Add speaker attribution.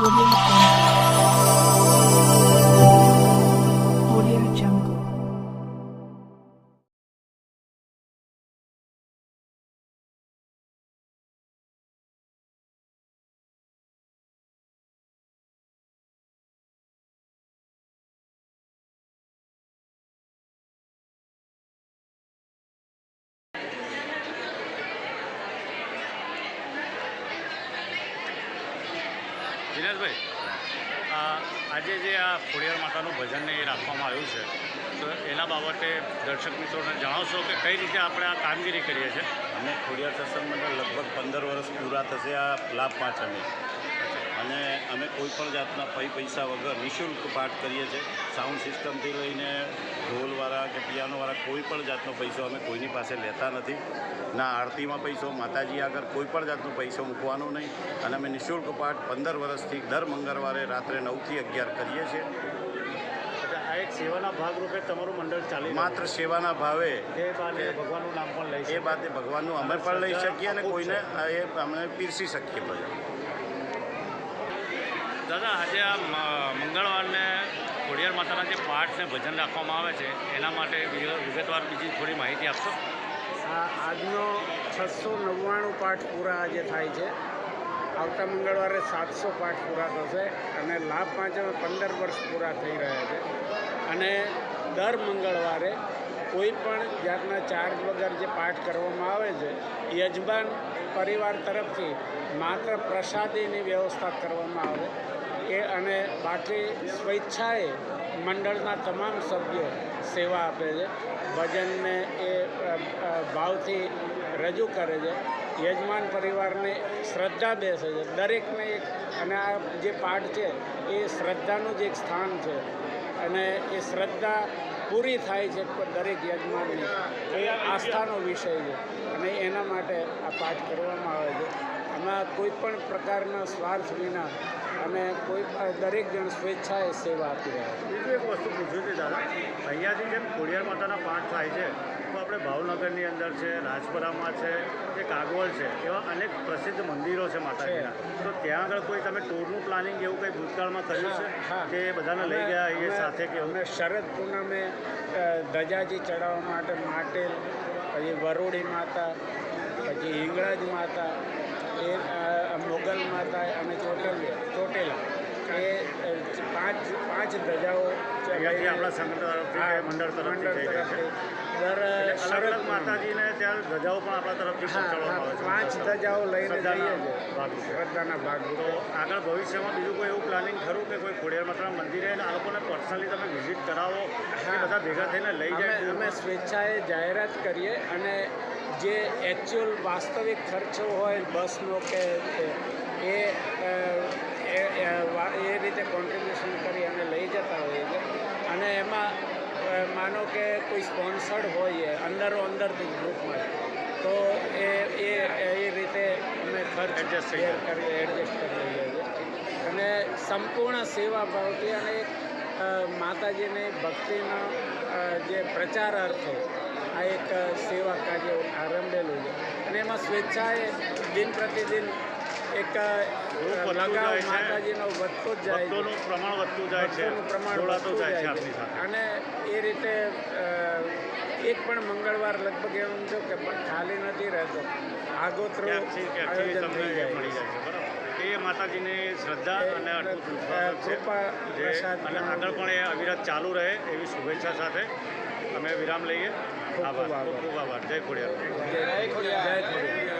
Speaker 1: 我给你。
Speaker 2: દિનેશભાઈ આજે જે આ ખોડિયાર માતાનું ભજન એ રાખવામાં આવ્યું છે, તો એના બાબતે દર્શક મિત્રોને જણાવશો કે કઈ રીતે આપણે આ કામગીરી કરીએ છીએ?
Speaker 3: અમે ખોડિયાર સત્સંગ મંડળ લગભગ પંદર વર્ષ પૂરા થશે આ લાભ પાંચમે અને અમે કોઈ પણ જાતના પૈ પૈસા વગર નિઃશુલ્ક પાઠ કરીએ છીએ. સાઉન્ડ સિસ્ટમથી લઈને ઢોલવાળા કે પિયાનોવાળા કોઈ પણ જાતનો પૈસો અમે કોઈની પાસે લેતા નથી. ના આરતીમાં પૈસો માતાજી આગળ કોઈ પણ જાતનો પૈસો મૂકવાનો નહીં. અને અમે નિઃશુલ્ક પાઠ પંદર વર્ષથી દર મંગળવારે રાત્રે નવથી અગિયાર કરીએ છીએ.
Speaker 2: આ એક સેવાના ભાગરૂપે તમારું મંડળ ચાલે
Speaker 3: માત્ર સેવાના ભાવે
Speaker 2: એ બાને ભગવાનનું નામ પણ લઈ
Speaker 3: એ
Speaker 2: બાદ
Speaker 3: બાતે ભગવાનનું અમે પણ લઈ શકીએ અને કોઈને એ અમે પીરસી શકીએ બધા.
Speaker 2: દાદા, આજે આ મંગળવારને ખોડિયાર માતાના જે પાઠ ને ભજન રાખવામાં આવે છે, એના માટે વિગતવાર બીજી થોડી માહિતી આપશો?
Speaker 4: આજનો છસો નવ્વાણું પાઠ પૂરા આજે થાય છે. આવતા મંગળવારે સાતસો પાઠ પૂરા થશે અને લાભ પાંચમે પંદર વર્ષ પૂરા થઈ રહ્યા છે. અને દર મંગળવારે કોઈ પણ જાતના ચાર્જ વગર જે પાઠ કરવામાં આવે છે, યજમાન પરિવાર તરફથી માત્ર પ્રસાદીની વ્યવસ્થા કરવામાં આવે. એ અને બાકી સ્વેચ્છાએ મંડળના તમામ સભ્યો સેવા આપે છે. ભજનને એ ભાવથી રજૂ કરે છે. યજમાન પરિવારને શ્રદ્ધા બેસે છે. દરેકને એક અને આ જે પાઠ છે, એ શ્રદ્ધાનું જ એક સ્થાન છે. અને એ શ્રદ્ધા પૂરી થાય છે દરેક યજમાનની. એ આસ્થાનો વિષય છે. અને એના માટે આ પાઠ કરવામાં આવે છે. આમાં કોઈ પણ પ્રકારના સ્વાર્થ વિના અને કોઈ દરેક જણ સ્વેચ્છાએ સેવા આપી રહ્યા છે
Speaker 2: બીજું એક વસ્તુ પૂછ્યું છે દાદા. અહીંયાથી જેમ ખોડિયાર માતાના પાઠ થાય છે તો આપણે ભાવનગરની અંદર છે રાજપરામાં છે કે કાગોલ છે એવા અનેક પ્રસિદ્ધ મંદિરો છે માતાજીના. તો ત્યાં આગળ કોઈ તમે ટૂરનું પ્લાનિંગ એવું કંઈ ભૂતકાળમાં કર્યું છે. કે બધાને લઈ ગયા એ સાથે કે
Speaker 4: અમે શરદ પૂનમે ધજાજી ચડાવવા માટે માટેલ પછી વરોડી માતા પછી હિંગળાજ માતા એ મોગલ માતા અને ચોટેલ ચોટેલા. એ પાંચ પાંચ ધજાઓ
Speaker 2: આપણા સંઘ તરફથી મંડળ તરફથી
Speaker 4: દર
Speaker 2: અલગ. માતાજીને ત્યાં ધજાઓ પણ આપણા તરફથી પહોંચાડવામાં આવે
Speaker 4: પાંચ ધજાઓ લઈને
Speaker 2: શ્રદ્ધાના
Speaker 4: છીએ.
Speaker 2: તો આગળ ભવિષ્યમાં બીજું કોઈ એવું પ્લાનિંગ ખરું કે કોઈ ખોડિયાર માતાના મંદિરે આ લોકોને પર્સનલી તમે વિઝિટ કરાવો. બધા ભેગા થઈને લઈ જાય?
Speaker 4: અમે સ્વેચ્છાએ જાહેરાત કરીએ અને જે એકચ્યુઅલ વાસ્તવિક ખર્ચો હોય બસનો કે એ- એ એ રીતે કોન્ટ્રીબ્યુશન કરી અને લઈ જતા હોઈએ છીએ અને એમાં માનો કે કોઈ સ્પોન્સર્ડ હોય અંદરો અંદરથી ગ્રુપમાં તો એ એ એ રીતે અમે ખર્ચ
Speaker 2: એડજસ્ટ થઈ
Speaker 4: share કરી એડજસ્ટ કરી લઈએ છીએ. અને સંપૂર્ણ સેવા ભાવથી અને માતાજીની ભક્તિનો જે પ્રચાર અર્થે આ એક સેવા કાર્ય આરંભેલું છે. અને એમાં સ્વેચ્છાએ દિન પ્રતિદિન એક લગાવ
Speaker 2: છે.
Speaker 4: માતાજીનો વધતો જ જાય છે.
Speaker 2: ભક્તોનું પ્રમાણ વધતું જાય છે.
Speaker 4: પ્રમાણ વધતું
Speaker 2: જાય છે
Speaker 4: જાય
Speaker 2: સાથે.
Speaker 4: અને એ રીતે એક પણ મંગળવાર લગભગ એમ જો કે ખાલી નથી રહેતો. આગોતરો આયોજન થઈ જાય
Speaker 2: બરાબર. એ માતાજીની શ્રદ્ધા અને
Speaker 4: કૃપા
Speaker 2: અને આગળ પણ એ અવિરત ચાલુ રહે એવી શુભેચ્છા સાથે અમે વિરામ લઈએ. આભાર.
Speaker 4: આભાર.
Speaker 2: ખૂબ ખૂબ આભાર. જય ખોડિયાર.
Speaker 4: જય ખોડિયાર. જય ખોડિયાર.